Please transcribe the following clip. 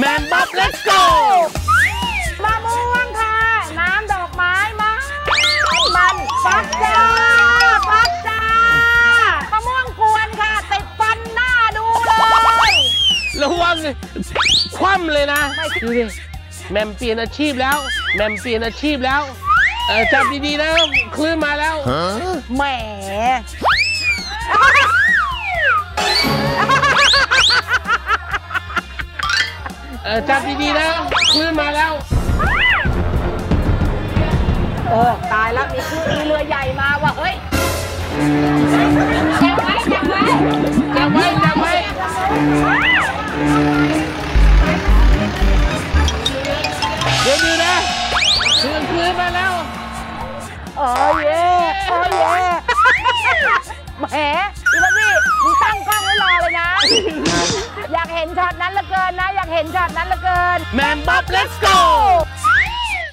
แมนบ๊อบ let's go มะม่วงค่ะ น้ำดอกไม้มามันฟักจ้าฟักจ้ามะม่วงกวนค่ะติดฟันหน้าดูเลยระวังคว่ำเลยนะดูดิแมมเปลี่ยนอาชีพแล้ว แมมเปลี่ยนอาชีพแล้วเออจับดีๆนะคลื่นมาแล้วแหม เออจับดีๆนะคลื่นมาแล้วโอ้ตายแล้ว มีคือมีเรือใหญ่มาว่ะเฮ้ยจับไว้จับไว้จับไว้จับไว้เดี๋ยวดูนะคลื่นคลื่นมาแล้ว โอ้ยเย่โอ้ยเย่ เห็นช็อตนั้นละเกิน แมมบับ let's go